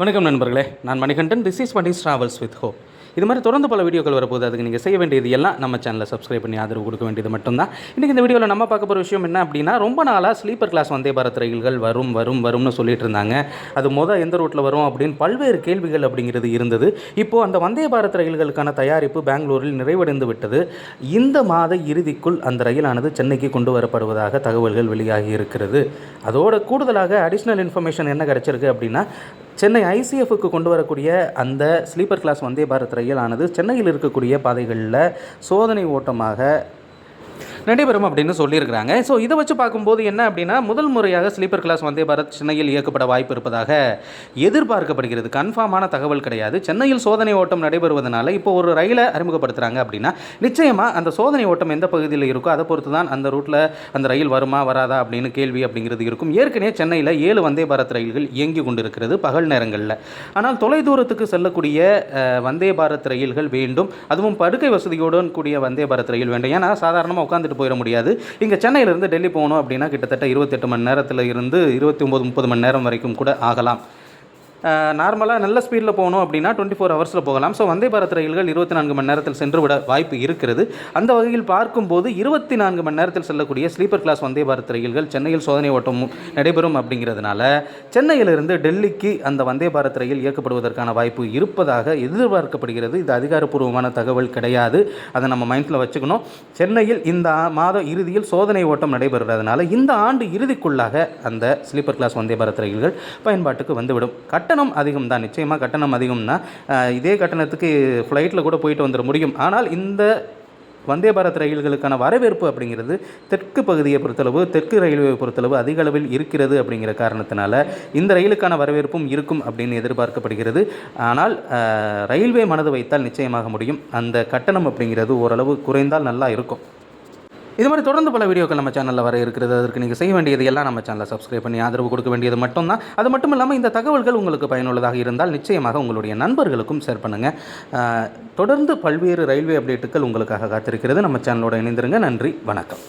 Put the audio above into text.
வணக்கம் நண்பர்களே. நான் Manikandan. This is Mani's travels with hope இது மாதிரி தொடர்ந்து பல வீடியோக்கள் வரப்போகுது. அதுக்கு நீங்கள் செய்ய வேண்டியது எல்லாம் நம்ம சேனலை சப்ஸ்கிரைப் பண்ணி ஆதரவு கொடுக்க வேண்டியது மட்டும்தான். இன்றைக்கி இந்த வீடியோவில் நம்ம பார்க்க போகிற விஷயம் என்ன அப்படின்னா ரொம்ப நாளாக ஸ்லீப்பர் கிளாஸ் வந்தே பாரத் ரயில்கள் வரும் வரும் வரும்னு சொல்லிட்டு இருந்தாங்க. அது மொதல் எந்த ரூட்டில் வரும் அப்படின்னு பல்வேறு கேள்விகள் அப்படிங்கிறது இருந்தது. இப்போது அந்த வந்தே பாரத் ரயில்களுக்கான தயாரிப்பு பெங்களூரில் நிறைவடைந்து விட்டது. இந்த மாத இறுதிக்குள் அந்த ரயிலானது சென்னைக்கு கொண்டு வரப்படுவதாக தகவல்கள் வெளியாகி இருக்கிறது. அதோட கூடுதலாக அடிஷ்னல் இன்ஃபர்மேஷன் என்ன கிடச்சிருக்கு அப்படின்னா சென்னை ஐசிஎஃப்க்கு கொண்டு வரக்கூடிய அந்த ஸ்லீப்பர் கிளாஸ் வந்தே பாரத் ரயில் ஆனது சென்னையில் இருக்கக்கூடிய பாதைகளில் சோதனை ஓட்டமாக நடைபெறும் அப்படின்னு சொல்லியிருக்கிறாங்க. ஸோ இதை வச்சு பார்க்கும்போது என்ன அப்படின்னா முதல் முறையாக ஸ்லீப்பர் கிளாஸ் வந்தே பாரத் சென்னையில் இயக்கப்பட வாய்ப்பு இருப்பதாக எதிர்பார்க்கப்படுகிறது. கன்ஃபார்மான தகவல் கிடையாது. சென்னையில் சோதனை ஓட்டம் நடைபெறுவதனால இப்போ ஒரு ரயிலை அறிமுகப்படுத்துகிறாங்க அப்படின்னா நிச்சயமாக அந்த சோதனை ஓட்டம் எந்த பகுதியில் இருக்கோ அதை பொறுத்து தான் அந்த ரூட்டில் அந்த ரயில் வருமா வராதா அப்படின்னு கேள்வி அப்படிங்கிறது இருக்கும். ஏற்கனவே சென்னையில் ஏழு வந்தே பாரத் ரயில்கள் இயங்கி கொண்டிருக்கிறது பகல் நேரங்களில். ஆனால் தொலைதூரத்துக்கு செல்லக்கூடிய வந்தே பாரத் ரயில்கள் வேண்டும். அதுவும் படுக்கை வசதியோடு கூடிய வந்தே பாரத் ரயில் வேண்டும். ஏன்னா சாதாரணமாக உட்காந்து உட்காந்துட்டு போயிட முடியாது. இங்கே சென்னையிலேருந்து டெல்லி போகணும் அப்படின்னா கிட்டத்தட்ட இருபத்தெட்டு மணி நேரத்தில் இருந்து இருபத்தி ஒம்பது முப்பது மணி நேரம் வரைக்கும் கூட ஆகலாம். நார்மலாக நல்ல ஸ்பீடில் போகணும் அப்படின்னா டுவெண்ட்டி ஃபோர் ஹவர்ஸில் போகலாம். ஸோ வந்தே பாரத் ரயில்கள் இருபத்தி நான்கு மணி நேரத்தில் சென்று விட வாய்ப்பு இருக்கிறது. அந்த வகையில் பார்க்கும்போது இருபத்தி நான்கு மணி நேரத்தில் செல்லக்கூடிய ஸ்லீப்பர் கிளாஸ் வந்தே பாரத் ரயில்கள் சென்னையில் சோதனை ஓட்டம் நடைபெறும் அப்படிங்கிறதுனால சென்னையிலிருந்து டெல்லிக்கு அந்த வந்தே பாரத் ரயில் இயக்கப்படுவதற்கான வாய்ப்பு இருப்பதாக எதிர்பார்க்கப்படுகிறது. இது அதிகாரப்பூர்வமான தகவல் கிடையாது. அதை நம்ம மைண்டில் வச்சுக்கணும். சென்னையில் இந்த மாதம் இறுதியில் சோதனை ஓட்டம் நடைபெறுறதுனால இந்த ஆண்டு இறுதிக்குள்ளாக அந்த ஸ்லீப்பர் கிளாஸ் வந்தே பாரத் ரயில்கள் பயன்பாட்டுக்கு வந்துவிடும். கட் கட்டணம் அதிகம் தான் நிச்சயமாக கட்டணம் அதிகம்னா தான் இதே கட்டணத்துக்கு ஃப்ளைட்டில் கூட போயிட்டு வந்துட முடியும். ஆனால் இந்த வந்தே பாரத் ரயில்களுக்கான வரவேற்பு அப்படிங்கிறது தெற்கு பகுதியை பொறுத்தளவு தெற்கு ரயில்வே பொறுத்தளவு அதிக அளவில் இருக்கிறது அப்படிங்கிற காரணத்தினால இந்த ரயிலுக்கான வரவேற்பும் இருக்கும் அப்படின்னு எதிர்பார்க்கப்படுகிறது. ஆனால் ரயில்வே மனது வைத்தால் நிச்சயமாக முடியும். அந்த கட்டணம் அப்படிங்கிறது ஓரளவு குறைந்தால் நல்லா இருக்கும். இது மாதிரி தொடர்ந்து பல வீடியோக்கள் நம்ம சேனலில் வர இருக்கிறது. அதற்கு நீங்கள் செய்ய வேண்டியது எல்லாம் நம்ம சேனலை சப்ஸ்கிரைப் பண்ணி ஆதரவு கொடுக்க வேண்டியது மட்டும்தான். அது மட்டும் இல்லாமல் இந்த தகவல்கள் உங்களுக்கு பயனுள்ளதாக இருந்தால் நிச்சயமாக உங்களுடைய நண்பர்களுக்கும் ஷேர் பண்ணுங்கள் தொடர்ந்து பல்வேறு ரயில்வே அப்டேட்டுகள் உங்களுக்காக காத்திருக்கிறது. நம்ம சேனலோட இணைந்திருங்க. நன்றி. வணக்கம்.